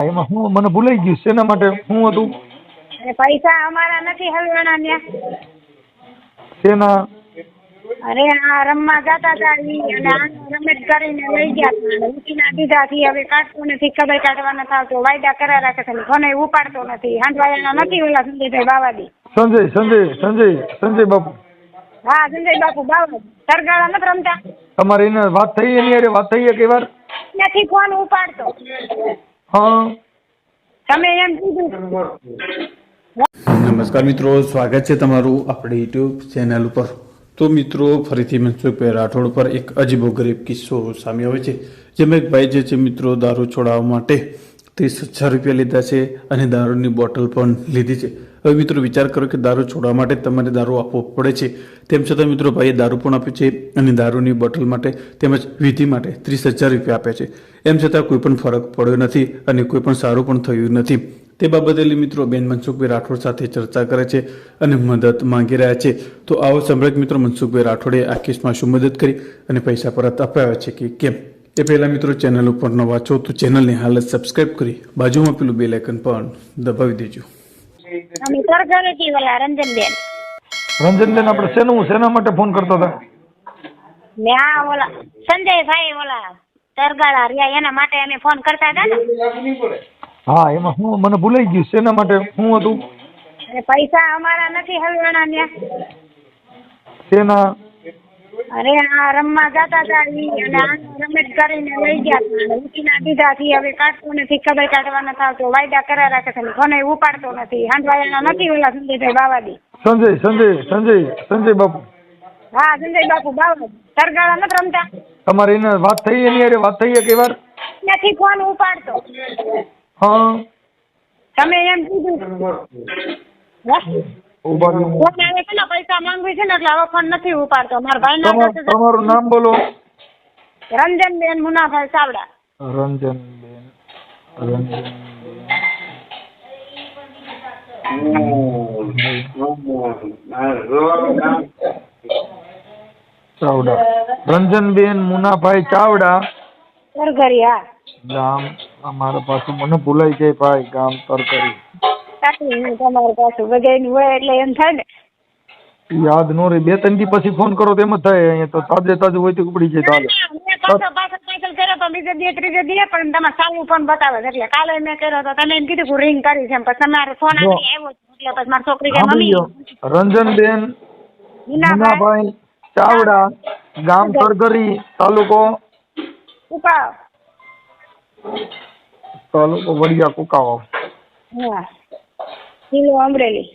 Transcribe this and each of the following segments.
એમાં હું મને ભૂલાઈ ગયું શેના માટે શું હતું? પૈસા અમારા નથી હલવાના શેના અરે આ રમવા જતા હતા ઈ અને આ રમેશ કરીને લઈ ગયા હતા. ઉચીના દીધા થી હવે કાઢતો નથી ખબર કાઢવા નથી આવતો વાયદા કરા રાખે છે. ફોને ઉપાડતો નથી. હાંડવાયાના નથી ઓલા સંજયભાઈ બાવાદી સંજય સંજય સંજય સંજય બાપુ. હા સંજય બાપુ બાવાદી સરગાળા નથી રમતા? તમારે એને વાત થઈ એની અરે વાત થઈ એક વાર નથી ફોન ઉપાડતો. તમે એમ કીધું. નમસ્કાર મિત્રો સ્વાગત છે તમારું આપણી યુટ્યુબ ચેનલ ઉપર. તો મિત્રો ફરીથી મનસુખભાઈ રાઠોડ પર એક અજીબો ગરીબ કિસ્સો સામે આવે છે. જેમાં એક ભાઈ જે છે મિત્રો દારૂ છોડાવવા માટે ત્રીસ હજાર રૂપિયા લીધા છે અને દારૂની બોટલ પણ લીધી છે. હવે મિત્રો વિચાર કરો કે દારૂ છોડવા માટે તમારે દારૂ આપવો પડે છે. તેમ છતાં મિત્રો ભાઈએ દારૂ પણ આપ્યું છે અને દારૂની બોટલ માટે તેમજ વિધિ માટે ત્રીસ હજાર રૂપિયા આપ્યા છે. એમ છતાં કોઈ પણ ફરક પડ્યો નથી અને કોઈ પણ સારું પણ થયું નથી. તે બાબતે મિત્રો બેન મનસુખભાઈ રાઠોડ સાથે ચર્ચા કરે છે અને મદદ માંગી રહ્યા છે. તો આવો સંભળક મિત્રો મનસુખભાઈ રાઠોડે આ કેસમાં શું મદદ કરી અને પૈસા પરત અપાવ્યા છે કે કેમ? એ પહેલાં મિત્રો ચેનલ ઉપર નવા છો તો ચેનલને હાલ જ સબસ્ક્રાઇબ કરી બાજુમાં પેલું બેલ આઇકન પણ દબાવી દેજો. અમે રંજનબેન. રંજનબેન આપણે શેનું શેના માટે ફોન કરતા હતા? ને આ ઓલા સંજયભાઈ ઓલા સરગાળા રહ્યા એના માટે અમે ફોન કરતા હતા ને. હા એમાં હું મને ભૂલાઈ ગયું શેના માટે શું હતું? પૈસા અમારા નથી હલવાના ત્યાં શેના? અરે આ રમવા જતા હતા ઈ અને આ રમત કરીને લઈ ગયા હતા. ના દીધા થી હવે કાઢતો નથી ખબર કાઢવાના થાવ તો વાયદા કરા રાખે છે. ફોને ઉપાડતો નથી. હાંડવાયાના નથી ઓલા સંજયભાઈ બાવાડી સંજય સંજય સંજય સંજય બાપુ. હા સંજય બાપુ બાવાડી સરગાળા નથી રમતા? તમારે એને વાત થઈ એની અરે વાત થઈ એક વાર? નથી ફોન ઉપાડતો. હા. તમે એમ કીધું? ઊભા રહ્યો. ફોન આવે છે ને પૈસા માંગવી છે ને એટલે હવે ફોન નથી ઉપાડતો. મારા ભાઈ તમારું તમારું નામ બોલો. રંજનબેન મુનાભાઈ ચાવડા. રંજનબેન. રંજનબેન ચાવડા. રંજનબેન મુનાભાઈ ચાવડા. ગામ અમારા પાછું મને ભૂલાઈ જાય ભાઈ ગામ તરકરી સાચું તમારી પાસે બધાયનું હોય એટલે એમ થાય ને. યાદ નો રે બે ત્રણ દી પછી ફોન કરો તો એમ જ થાય. અહીંયા તો તાજે તાજું હોય તો ઉપડી જાય ચાલે મેં પાછો પાછો પાછળ કર્યો તો બીજે દી ત્રીજે દી પણ તમારે ચાલુ ફોન બતાવે. છે એટલે કાલે મેં કર્યો તો તમે એમ કીધું કે રિંગ કરી છે એમ. પછી તમારે ફોન જો. આવી આવ્યો છે. એટલે પછી મારી છોકરી કે મમ્મી. રંજનબેન મીનાભાઈ. મુનાભાઈ ચાવડા ગામ તરકરી તાલુકો? ઉપાવ તાલુકો વડિયા કુકાવા. હા. જિલ્લો અમરેલી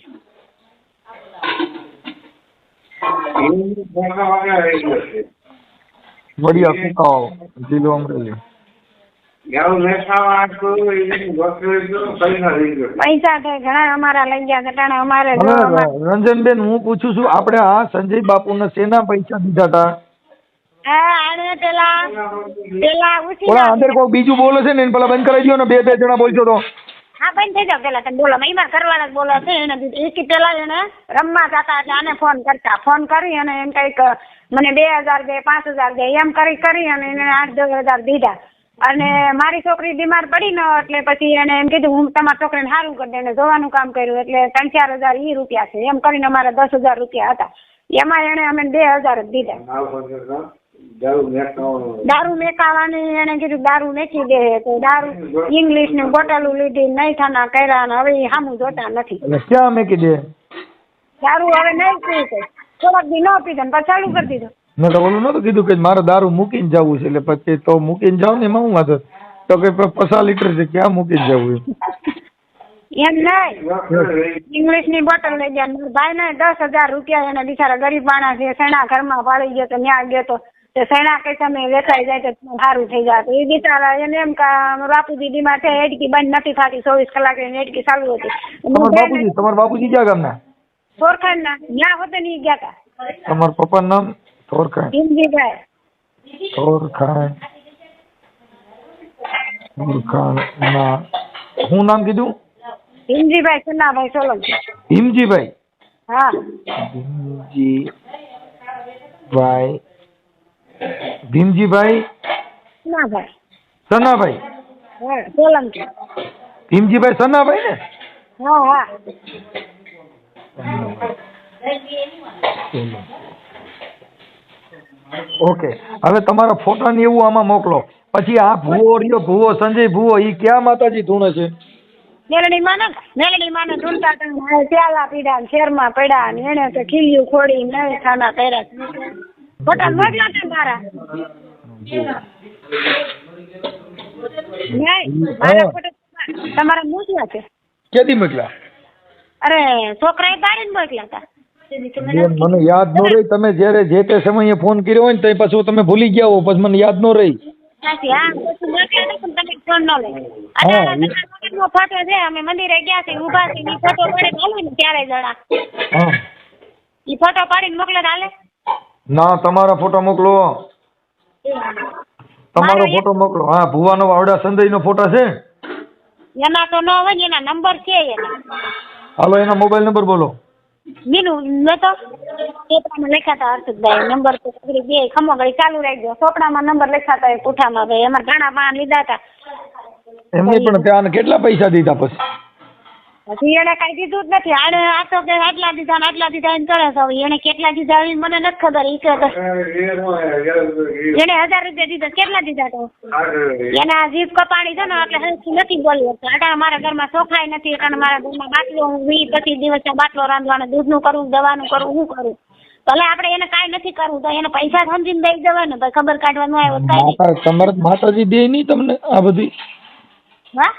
વડિયા કુકાવા જિલ્લો અમરેલી રંજનબેન હું પૂછું છું આપણે આ સંજય બાપુને સેના પૈસા દીધા હતા પેલા અંદર કોઈ બીજું બોલે છે ને પેલા બંધ કરાવી દો ને બે બે જણા બોલજો તો. હા ભાઈ થઈ જાવ પેલા તમે. બોલો એમાં કરવાના જ બોલો છે એને એકી પેલા એને રમવા જતા એટલે આને ફોન કરતા. ફોન કરી અને એમ કંઈક, મને બે હજાર દે, પાંચ હજાર દે, એમ કરી કરી અને એને આઠ, દસ હજાર દીધા. અને મારી છોકરી બીમાર પડી ને એટલે પછી એને એમ કીધું, હું તમારી છોકરીને સારું કરી દે એને જોવાનું કામ કર્યું. એટલે ત્રણ, ચાર હજાર ઈ રૂપિયા છે. એમ કરીને અમારા દસ હજાર રૂપિયા હતા. એમાં એને અમે બે હજાર જ દીધા. દારૂ મેકાવાની. એને કીધું દારૂ મેકી દે. તો દારૂ ઇંગ્લિશ ને બોટલો લીધી નહીં થાના કર્યા ને હવે સામું જોતા નથી. ક્યાં મેકી દે? દારૂ હવે નહીં પીતો થોડાક દી ન પીતો ને પછી ચાલુ કરી દીધો. મેં તો ઓલું નતું કીધું કે મારે દારૂ મૂકીને જવું છે. એટલે પછી તો મૂકીને જાવ ને એમાં હું વાંધો તો કે પચાસ લીટર છે ક્યાં મૂકીને જવું એમ? નહીં. ઇંગ્લિશની બોટલ લઈ ગયા. ભાઈ ને દસ હજાર રૂપિયા એને બિચારા ગરીબ માણસ છે ઘર ઘરમાં પાડી ગયો તો ન્યા ગયો તે સૈણા કઈ તમે વેચાઈ જાય તો તમને સારું થઈ જાય. તો એ બિચારા એને એમ કે બાપુ દીદી માં છે એડકી બંધ નથી થતી ચોવીસ કલાક એની એડકી ચાલુ હતી. તમારા બાપુજી તમારા બાપુજી ક્યાં ગામના? સોરખાંડ ના ન્યા હોતે નહીં ગયા હતા તમારા પપ્પાનું નામ થોરખાણ ભીમજીભાઈ થોરખાણ થોરખાણ ના શું નામ કીધું? ભીમજીભાઈ સન્નાભાઈ સોલંકી. ભીમજીભાઈ હા. ભીમજીભાઈ ભીમજીભાઈ? સનાભાઈ. હા સોલંકી. ભીમજીભાઈ સનાભાઈ ને? હા હા. ઓકે હવે તમારા ફોટા ને એવું આમાં મોકલો. પછી આ ભૂવો રહ્યો ભૂવો સંજય ભૂવો ઈ ક્યાં માતાજી ધૂણે છે? મેલડી માં ને મેલડી માં ઢૂંઢતા તા પ્યાલા પીડા શેરમાં પડ્યા ને એને તો ખીલ્યું ખોડી નવી ખાના કર્યા ફોટા મોકલા ને મારા. નહીં મારા ફોટા તમારા મોકલ્યા છે. કેદી મોકલ્યા? અરે છોકરાએ પાડીને મોકલ્યા હતા. મને યાદ ન રહી તમે જ્યારે જે તે સમયે ફોન કર્યો હોય ને તો પછી તમે ભૂલી ગયા હો પછી મને યાદ ન રહી. ફોટો છે અમે મંદિરે ગયા છે ઊભા છે ઈ ફોટો પાડીને મોકલે હાલે. ના તમારા ફોટો મોકલો. તમારો ફોટો મોકલો. હા ભુવાનો વાવડા સંજયનો ફોટો છે. એના તો ન હોય ને એના નંબર છે એના. હાલો એના મોબાઈલ નંબર બોલો. મીનુ મેં તો. ચોપડામાં લખ્યા હતા હર્ષદભાઈ નંબર તો સગડી બે ખમો ચાલુ રાખજો. ચોપડામાં નંબર લખાતા હોય એ ભાઈ એમાં ઘણા પાન લીધા હતા. એમને પણ ત્યાં કેટલા પૈસા દીધા પછી? પછી એને કઈ દીધું જ નથી. આને આ તો કે આટલા દીધા ને આટલા દીધા એમ કરે છે. એને કેટલા દીધા એ મને નથી ખબર. ઈ કે એને હજાર રૂપિયા દીધા. કેટલા દીધા તો? એને આ જીભ કપાણી છે ને એટલે હજી નથી બોલ્યો અટાણે મારા ઘરમાં ચોખાઈ નથી. અટાણે મારા ઘરમાં બાટલો હું વીસ પચીસ દિવસ બાટલો રાંધવાનો દૂધનું કરું દવાનું કરું હું કરું. ભલે આપણે એને કાઈ નથી કરવું તો એને પૈસા સમજીને દઈ દેવાય ને ભાઈ ખબર કાઢવાનું આવ્યો તમારે માતાજી દે નહીં તમને આ બધી? હા?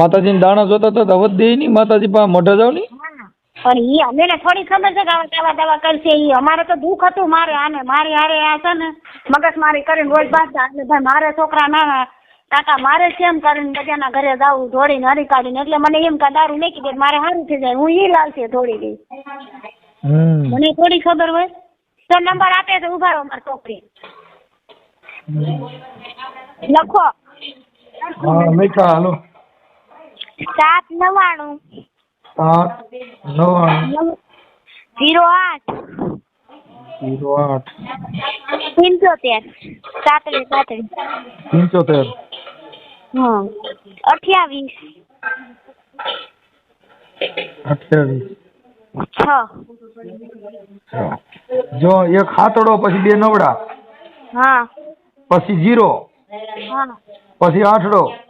માતાજીને દાણા જોતા હતા તો દે નહીં માતાજી પાસે મોઢા જાવ નહીં? પણ ઈ અમને થોડી ખબર છે કે આવા દવા દવા કરશે ઈ. અમારે તો દુઃખ હતું મારે આને મારી હારે આ છે ને મગજ મારી કરીને રોજ બાંધતા. એટલે ભાઈ મારે છોકરા ના કાકા મારે કેમ કરીને બધાના ઘરે જાવું ધોડીને હરી કાઢીને. એટલે મને એમ કે દારૂ નહીં દે મારે સારું થઈ જાય. હું ઈ લાલશે થોડી દઈ મને થોડી ખબર હોય. તો નંબર આપે તો ઊભા રહો મારી છોકરી. લખો. હા મીઠા હાલો. સાત નવ્વાણું. સાત નવ્વાણું. જીરો આઠ. જીરો આઠ. પંચોતેર. સાતરી સાતરી પંચોતેર. હમ અઠ્યાવીસ. અઠ્યાવીસ. છ. જો એક હાથડો પછી બે નવડા. હા. પછી જીરો. હા. પછી આઠડો. હા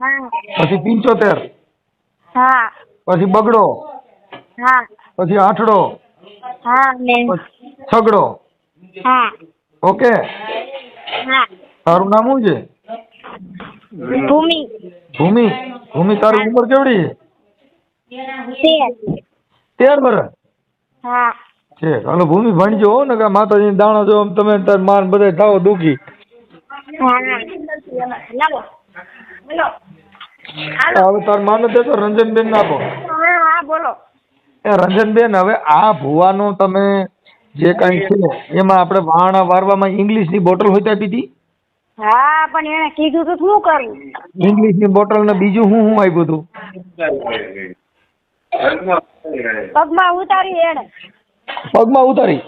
પછી પંચોતેર. હા. પછી બગડો. હા. પછી આઠડો. હા ને. છગડો. હા. ઓકે? હા. તારું નામ શું છે? ભૂમિ. ભૂમિ. ભૂમિ તારી ઉંમર કેવડી? છે તેર વર્ષ હા. છે. હાલો ભૂમિ ભણજો હો ને કે માતાજી દાણા જો તમે તાર માન બધા થાવ દુખી. હા લાવો હવે તાર માન તો રંજનબેન ને આપો હા બોલો. એ રંજનબેન હવે આ ભુવાનું તમે જે કઈ છે એમાં આપણે વાણા વારવામાં ઇંગ્લિશની બોટલ હોય ત્યાં પીધી હા પણ એને કીધું તો શું કરું? ઇંગ્લિશની બોટલ ને બીજું હું હું આપ્યું હતું પગમાં ઉતારી એને પગમાં ઉતારી?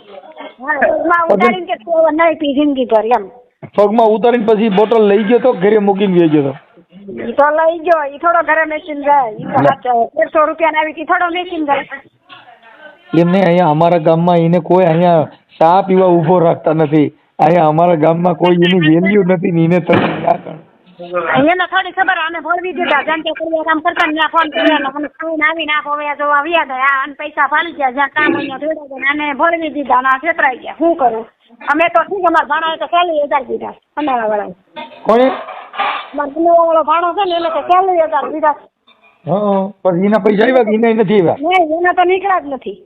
પગમાં ઉતારી કે તું નહીં પી જિંદગી ભર એમ. પગમાં ઉતારીને પછી બોટલ લઈ ગયો તો ઘરે મૂકીને ગયો તો? ઈ તો લઈ ગયો ઈ થોડો ઘરે મેચીને જાય. ઈ તો તેરસો રૂપિયા આવી ઈ થોડો મેચીને જાય. એમને અહીંયા અમારા ગામમાં એને કોઈ અહીંયા ચા પીવા ઊભો રાખતા નથી. અહીંયા અમારા ગામમાં કોઈ એની વેલ્યુ નથી ને એને તમે ક્યાં કણ. એને થોડી ખબર અમે ભોળવી દીધા. જેમ કે કોઈ કામ કરતા ને ફોન કર્યો અને ફોન આવી ના પોવે જો આવ્યા ગયા અને પૈસા ફાળી ગયા જ્યાં કામ અહીંયા જોડે ગયા અને ભોળવી દીધા ના છેતરાઈ ગયા. શું કરું? અમે તો ઠીક અમારા ભાણાએ તો ચાલીસ હજાર દીધા પંડાળા વાળા કોણે? મારા વાળો ભાણો છે ને એને તો ચાલીસ હજાર દીધા. હા પછી એના પૈસા આવ્યા કે એના નથી આવ્યા? નહીં એને તો નીકળ્યા જ નથી.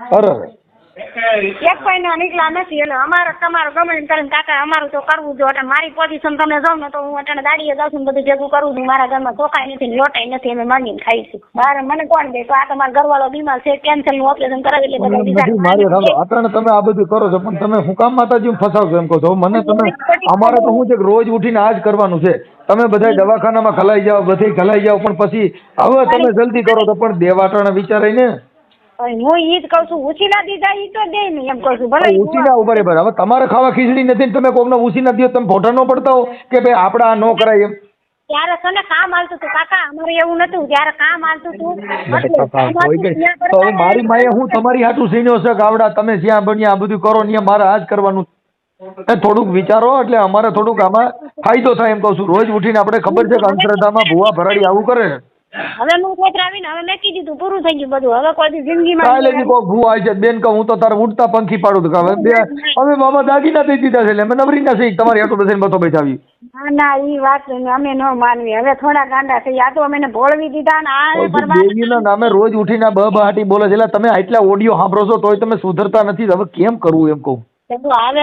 અરે એક મહિના નીકળા નથી. એટલે અમારે તમારું ગમે એમ કરીને કાકા અમારું તો કરવું જો એટલે મારી પોઝિશન તમે જાવ ને તો હું અટાણે દાડીએ જાઉં છું બધું ભેગું કરું છું. મારા ઘરમાં ચોખાઈ નથી લોટાઈ નથી. અમે માંગીને ખાઈ છું. બહાર મને કોણ દે? તો આ તમારા ઘરવાળો બીમાર છે કેન્સરનું ઓપરેશન કરાવી એટલે મારે અટાણે તમે આ બધું કરો છો પણ તમે હું કામ માતાજી ફસાવશો એમ કહો છો. મને તમે અમારે તો હું છે રોજ ઉઠીને આ જ કરવાનું છે. તમે બધા દવાખાનામાં ખલાઈ જાઓ બધે ખલાઈ જાઓ પણ પછી હવે તમે જલ્દી કરો તો પણ દેવા અટાણે વિચારાય ને. હું ઈ જ કહું છું ઉછીના દીધા ઈ તો દે નહીં એમ કહું છું ભલે ઈ ઉપર હવે તમારે ખાવા ખીચડી નથી ને તમે કોકને ઉસીના દો તમે ફોટા નો પડતા હો કે ભાઈ આપડા નો કરાય એમ. ત્યારે તને કામ હાલતું હતું કાકા અમારે એવું નતું ત્યારે કામ હાલતું હતું ત્યાં મારી માએ હું તમારી હાટું સીન્યો છે ગાવડા તમે જ્યાં બન્યા આ બધું કરો ને મારે આ જ કરવાનું થોડુંક વિચારો એટલે અમારે થોડુંક આમાં ફાયદો થાય એમ કહું છું. રોજ ઉઠીને આપણે ખબર છે કે અંધશ્રદ્ધામાં ભૂવા ભરાડી આવું કરે હવે હું છેતરાવીને હવે મેં કીધું તું પૂરું થઈ ગયું બધું. હવે કોઈ જિંદગીમાં કાલે જી કોઈ ભૂ આવી છે. બેન કહું હું તો તારે ઉડતા પંખી પાડું તો હવે બે હવે બાબા દાગીના દઈ દીધા છે એટલે અમે નવરી ના છે તમારી હાટું બેસીને બતો બેસાવી ના ના ઈ વાત અમે ન માનવી. હવે થોડા ગાંડા છે યા તો અમે એને ભોળવી દીધા ને આ પરવા દેવીના નામે રોજ ઉઠીને આ બ બહાટી બોલે છે. એટલે તમે આટલા ઓડિયો સાંભળો છો તોય તમે સુધરતા નથી. હવે કેમ કરવું એમ કહું? હવે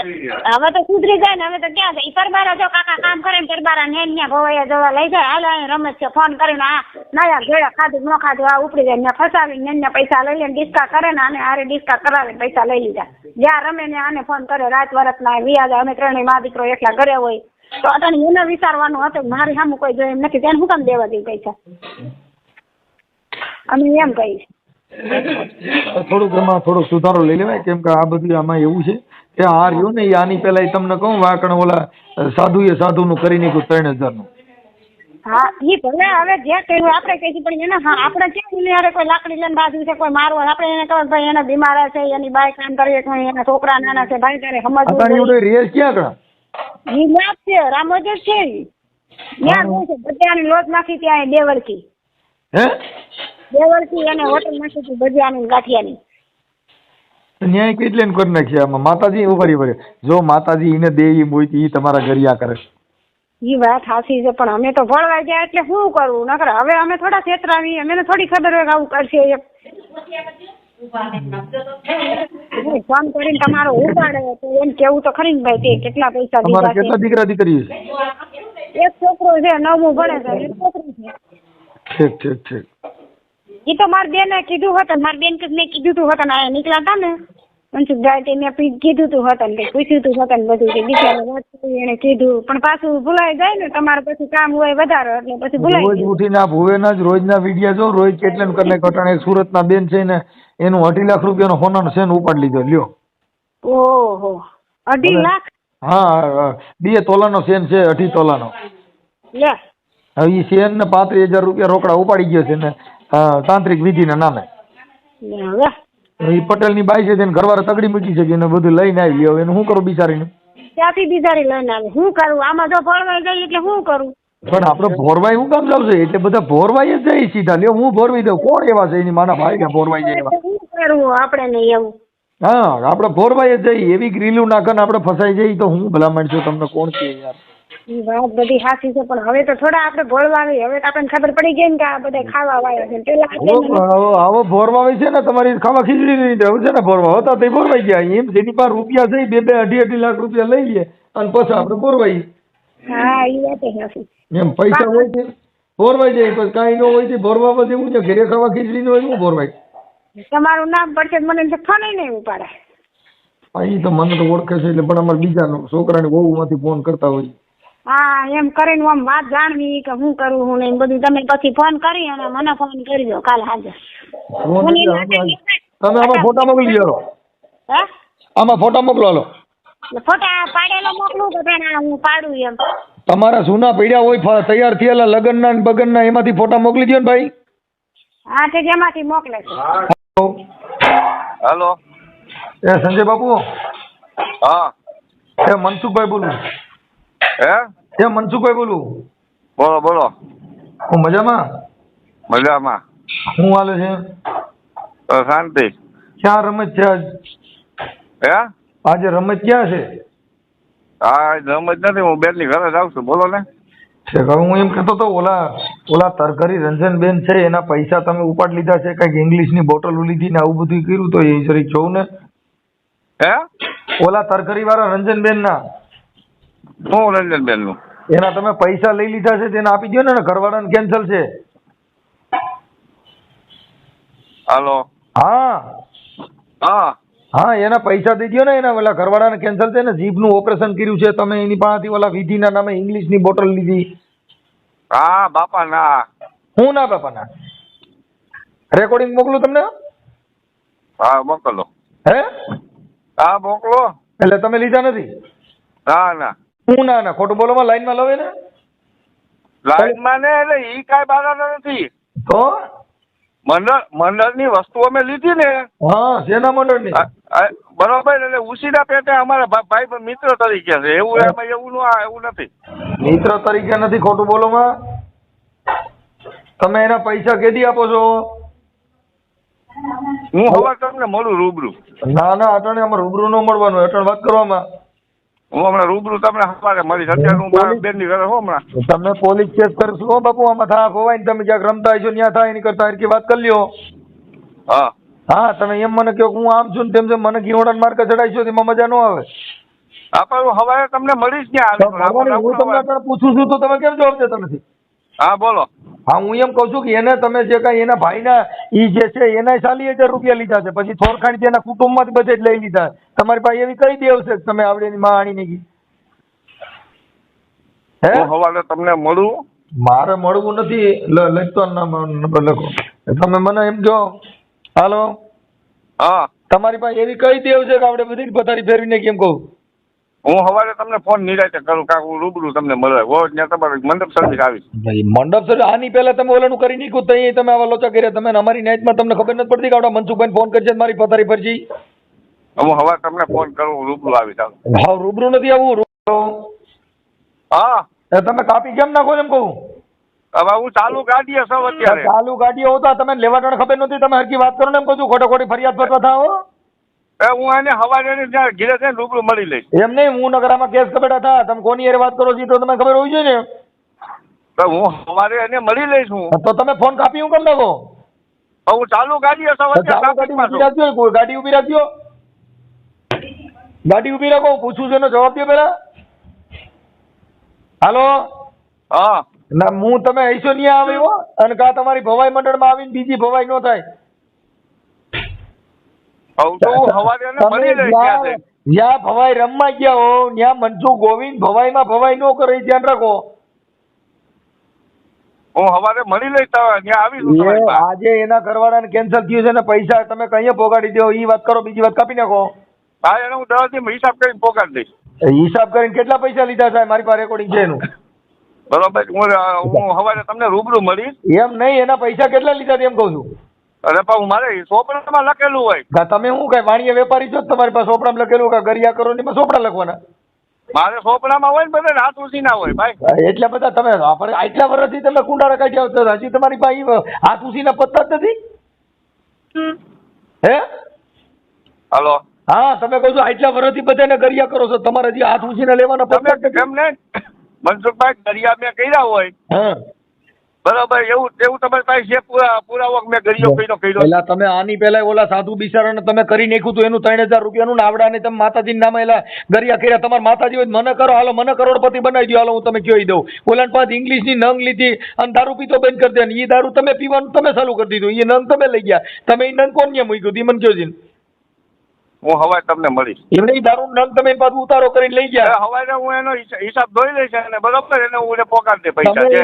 હવે તો સુધરી જાય ને હવે તો ક્યાં જાય? ઈ પરબારા જો કાકા કામ કરે ને પરબારા ને ત્યાં ભવાયા જોવા લઈ જાય. હાલ અહીં રમેશ છે ફોન કરીને આ નયા ઘેડા ખાધું ન ખાધું આ ઉપડી જાય ને ફસાવીને ને પૈસા લઈ લે ડિસ્કા કરે ને આને આરે ડિસ્કા કરાવીને પૈસા લઈ લીધા. જ્યાં રમે ને આને ફોન કરે રાત વરસ ના વ્યાજ અમે ત્રણેય મા દીકરો એકલા ઘરે હોય. તો અટાણે એને વિચારવાનું હતું મારી સામે કોઈ એમ નથી. તેને હું કામ દેવા દઈ પૈસા? અમે એમ કહીશ થોડુંક એમાં થોડોક સુધારો લઈ લેવાય કેમ કે આ બધું આમાં એવું છે કે આ રહ્યો ને એ આની પહેલા તમને કહું વાકણ ઓલા સાધુએ સાધુનું કરી નાખ્યું ત્રણ હજારનું. હા ઈ ભલે હવે જે કર્યું આપણે કહીશું પણ એને હા આપણે કેમ એને કોઈ લાકડી લઈને બાજુ છે કોઈ મારવા? આપણે એને કહો ભાઈ એને બીમાર છે એની બાઈ કામ કરીએ એના છોકરા નાના છે ભાઈ તારે સમજવું ઓલો રેસ ક્યાં કણા ઈ વાત છે રામોજ છે. ત્યાં છે? બધાની લોટ નાખી ત્યાં દેવળકી હે? દેવળકી એને હોટલ નાખી હતી ભજીયાની ગાંઠિયાની ન્યાય કેટલે કરી નાખી આમાં? માતાજી ઉભરી રહી જો માતાજી એને દે ઈ મોઈતી ઈ તમારા ગરિયા કરે. ઈ વાત હાસી છે પણ અમે તો ભણવા ગયા એટલે શું કરવું? નકર હવે અમે થોડા છેતરાવી અમે થોડી ખબર હોય કે આવું કરશે ફોન કરીને તમારો ઉપાડે તો એમ કેવું તો ખરી ભાઈ તે કેટલા પૈસા તમારા દીધા કેટલા દીકરા દીકરી એક છોકરો છે નવમું ભણે છે એક છોકરી છે. ઠીક ઠીક ઠીક. ઈ તો મારી બેને કીધું હતું મારી બેન કે મેં કીધું તું હતું આ નીકળ્યા હતા ને મનસુખભાઈ મેં કીધું તું હતું કે પૂછ્યું તું હતું બધું કે દીકરા એને કીધું. પણ પાછું ભૂલાઈ જાય ને તમારે પછી કામ હોય વધારે એટલે પછી ભૂલાઈ રોજ ઉઠીને ભુવેના જ રોજના વિડિયા જો રોજ કેટલે ને કેટલા કટાણે એક સુરતના બેન છે ને એનું અઢી લાખ રૂપિયાનો સોનાનો સેન ઉપાડી લીધો લ્યો. ઓહો અઢી લાખ? હા બે તોલાનો સેન છે અઢી તોલાનો. લે. હવે એ સેન ને પાંત્રીસ હજાર રૂપિયા રોકડા ઉપાડી ગયો છે ને તાંત્રિક વિધિના નામે. પટેલ પટેલની બાઈ છે તેને ઘરવાળા તગડી મૂકી છે કે એને બધું લઈને આવી હવે એનું શું કરું બિચારીને? ત્યાંથી બિચારી લઈને આવે. શું કરું? આમાં જો ભળવાઈ જાય એટલે શું કરું? પણ આપણે ભોરવાઈ હું કામ ચાલશે? એટલે બધા ભોરવાઈ જ જાય સીધા. લ્યો હું ભોરવાઈ દઉં. કોણ એવા છે? એની માના ભાઈ ને ભોરવાઈ જાય એવા. શું કરવું? આપણે નહીં એવું. હા આપણે ભોરવાઈ જ જઈએ એવી ગ્રીલું નાખે ને આપણે ફસાઈ જઈએ તો હું ભલામણ છું તમને કોણ છે યાર? વાત બધી સાચી છે પણ હવે તો થોડા આપણે ભોળવાવી. હવે તો આપણને ખબર પડી ગઈ ને કે આ બધા ખાવા વાળા છે. પેલા આવો આવો છે ને તમારી ખાવા ખીચડી નહીં હવે છે ને ભોરવા. હતા તે ભોરવાઈ ગયા. એમ જેની પાસે રૂપિયા છે બે બે અઢી અઢી લાખ રૂપિયા લઈ લઈએ અને પછી આપણે ભોરવાઈ હા એ વાત સાચી એમ પૈસા હોય છે ભોરવાઈ જાય. પછી કાંઈ ન હોય છે ભોરવા જેવું છે ઘરે ખાવા ખીચડી ન હોય હું ભોરવાઈ? તમારું નામ પડશે મને ફોન નહીં ઉપાડે. અહીં તો મને તો ઓળખે છે એટલે પણ અમારે બીજા બહુ માંથી ફોન કરતા હોય. હા એમ કરીને આમ વાત જાણવી કે હું કરું હું નહીં. બધું તમે પછી ફોન કરી અને મને ફોન કરી દો કાલે હાજર. તમે આમાં ફોટા મોકલી દો. હે? આમાં ફોટા મોકલો હાલો. ફોટા પાડેલો મોકલું કે પેલા હું પાડું એમ. તમારા જૂના પડ્યા હોય તૈયાર થયેલા લગ્નના ને બગનના એમાંથી ફોટા મોકલી દો ને ભાઈ. હા તે જેમાંથી મોકલે છે. હેલો. એ સંજય બાપુ. હા. એ મનસુખભાઈ બોલું હે? એ મનસુખભાઈ બોલું. બોલો બોલો. હું મજામાં? મજામાં. શું હાલે છે? શાંતિ. ક્યાં રમત છે આજ? હે? આજે રમત ક્યાં છે? હા રમત નથી હું બેનની ઘરે જાઉં છું. બોલો ને. છે હું એમ કહેતો તો ઓલા ઓલા તરકરી રંજનબેન છે એના પૈસા તમે ઉપાડ લીધા છે કંઈક ઇંગ્લિશની બોટલ લીધી ને આવું બધું કર્યું તો એ જરીક જોઉં ને. હે? ઓલા તરકરી વાળા રંજનબેન ના હું રંજનબેનનું એના તમે પૈસા લઈ લીધા છે તેને આપી દો ને ઘરવાળાને કેન્સલ છે. હાલો. હા. હા. હા એના પૈસા દઈ દો ને એના ઓલા ઘરવાળાને કેન્સલ છે ને જીભનું ઓપરેશન કર્યું છે તમે એની પાસેથી ઓલા વિધિના નામે ઇંગ્લિશની બોટલ લીધી. હા બાપા ના હું ના બાપા ના રેકોર્ડિંગ મોકલું તમને? હા મોકલો. હે? હા મોકલો. એટલે તમે લીધા નથી? ના ના. હું ના ના ખોટું બોલોમાં લાઈનમાં લવે ને? લાઈનમાં ને એટલે ઈ કાંઈ બાધા નથી. તો? મંડળ મંડળની વસ્તુ અમે લીધી ને. હા સેના મંડળની? બરોબર એટલે ઉસીના પેટે અમારા ભાઈ મિત્ર તરીકે છે. એવું એમાં એવું નો એવું નથી. મિત્ર તરીકે નથી ખોટું બોલોમાં તમે એના પૈસા કેદી આપો છો? હું હવે તમને મળું રૂબરૂ. ના ના અટણે અમારે રૂબરૂ ન મળવાનું અટણ વાત કરવામાં હું હમણાં રૂબરૂ તમને સવારે મળીશ અત્યારે હું મારા બેનની ઘરે હમણાં. તમે પોલીસ કેસ કરશો હો બાપુ આમાં થા ખોવાય ને તમે ક્યાંક રમતા હશો ત્યાં થાય એની કરતા હરકી વાત કરી લ્યો. હા. હા તમે એમ મને કહો હું આમ છું ને તેમ છે મને ઘીવડા માર્કે ચડાવીશો એમાં મજા ન આવે. હા પણ હું સવારે તમને મળીશ ક્યાં હું તમને પૂછું છું તો તમે કેમ જવાબ દેતા નથી? હા બોલો. હા હું એમ કહું છું કે એને તમે જે કાંઈ એના ભાઈના ઈ જે છે એના ચાલી હજાર રૂપિયા લીધા છે. પછી થોરખાણી એના કુટુંબમાંથી બધે જ લઈ લીધા. તમારી પાસે એવી કઈ દેવ છે તમે આવડે એની માં આણીને ગઈ હે હવાલે તમને મળું. મારે મળવું નથી. લખતો લખો. તમે મને એમ કહો. હાલો. હા. તમારી પાસે એવી કઈ દેવ છે કે આપણે બધી પથારી ફેરવીને કેમ કહું? હું સવારે તમને ફોન નિરાતે કરું કાંક હું રૂબરૂ તમને મળે. હો ત્યાં તમારે મંડપ સર્વિસ આવીશ ભાઈ મંડપ સર્વિસ આની પહેલા તમે ઓલાનું કરી નાખ્યું તઈ તમે આવા લોચા કર્યા. તમે અમારી નાઈટમાં તમને ખબર નથી પડતી કે આવડા મનસુખભાઈ ફોન કરજે મારી પથારી ફરજી. હું હવા તમને ફોન કરું રૂબરૂ આવી. હાલો. હા રૂબરૂ નથી આવું રૂબરૂ. હા. તમે કાપી કેમ નાખો એમ કહું? હવે હું ચાલુ ગાડીએ સૌ અત્યારે. ચાલુ ગાડી હોતા તમે લેવા ખબર નથી તમે હરકી વાત કરો ને એમ કહું ખોટો ખોટી ફરિયાદ ફરવા થાઓ. એ હું એને સવારે એને ત્યાં ઘીરે જઈને રૂબરૂ મળી લઈશ. એમ નહીં હું નગરામાં કેસ કપેટા થા. તમે કોની હારે વાત કરો છો તો તમને ખબર હોવી જોઈએ ને. હું હવારે એને મળી લઈશ હું. તો તમે ફોન કાપી હું કેમ નાખો? હું ચાલુ ગાડી હશે તો ગાડી ટ્રાફિકમાં રાખજો ગાડી ઊભી રાખજો. ગાડી ઊભી રાખો પૂછું છું એનો જવાબ દો પેલા હાલો? હા. ના હું તમે ऐસો નહીં આવ્યો અને કા તમારી ભવાઈ મંડળમાં આવીને બીજી ભવાઈ ન થાય. જ્યાં ભવાઈ રમવા ગયા હો ત્યાં મનસુ ગોવિંદ ભવાઈમાં ભવાઈ નો કરે ધ્યાન રાખો. હું હવારે મળી લઈશ ત્યાં પાસે. આજે એના ઘરવાળાને કેન્સલ થયું છે ને પૈસા તમે કઈ પોગાડી દો એ વાત કરો બીજી વાત કાપી નાખો. હા એને હું દસ દી હિસાબ કરીને પોકાડી દઈશ. હિસાબ કરીને કેટલા પૈસા લીધા સાહેબ? મારી પાસે રેકોર્ડિંગ છે એનું. બરોબર હું હું સવારે તમને રૂબરૂ મળીશ. એમ નહીં એના પૈસા કેટલા લીધા એમ કહું છું. અરે પણ મારે ચોપડામાં લખેલું હોય. તમે શું કઈ વાણિયા વેપારી છો? તમારી પાસે સોપડામાં લખેલું કે ગરિયા કરો ને સોપડા લખવાના? મારે સોપડામાં હોય ને બધા હાથ ઉસી ના હોય ભાઈ. એટલા બધા તમે આપણે આટલા વર્ષથી તમે કુંડાળા કાઢ્યા હોત હજી તમારી પાસે હાથ હાથ ઉસીના પત્તા જ નથી? હે? હલો. હા તમે કહો છો આટલા વર્ષથી બધાને ગરિયા કરો છો તમારે હજી હાથ ઉસીના લેવાના પત્તા જ નથી? મનસુખભાઈ ગરિયા મેં કર્યા હોય. હા. બરાબર એવું એવું તમારી પાસે છે? પુરાવો મેં ગરીયો કર્યો કર્યો? પેલા તમે આની પહેલા ઓલા સાધુ બિચારાને તમે કરી નાખ્યું હતું એનું ત્રણ હજાર રૂપિયાનું નાવડા ને તમે માતાજી નામે એલા ગરિયા કર્યા. તમારા માતાજી હોય મને કરો હાલો મને કરોડપતિ બનાવી દો હાલો હું તમે કહી દઉં. ઓલા પાસે ઇંગ્લિશની નંગ લીધી અને દારૂ પીતો બંધ કરી દે. એ દારૂ તમે પીવાનું તમે ચાલુ કરી દીધું. એ નંગ તમે લઈ ગયા. તમે એ નંગ કોણ મૂક્યું? હતું? મને કહો હું હવારે તમને મળીશ. એમને દારૂ નંગ તમે પાછું ઉતારો કરીને લઈ ગયા. હવારે હું એનો હિસાબ ધોઈ લઈશ અને બરોબર એને હું પોકાડી દે પૈસા. જે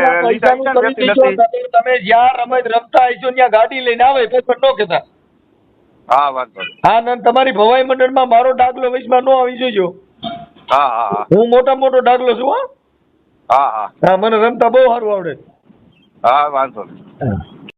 તમે- જ્યાં રમત રમતા આવીશો ત્યાં ગાડી લઈને આવે પછી નો કહેતા. હા વાંધો. હા ને તમારી ભવાઈ મંડળમાં મારો ડાગલો વચમાં નો આવી જોજો. હા હા હા. હું મોટા મોટો ડાગલો છું હા? હા હા. હા મને રમતા બહુ સારું આવડે. હા વાંધો નહીં.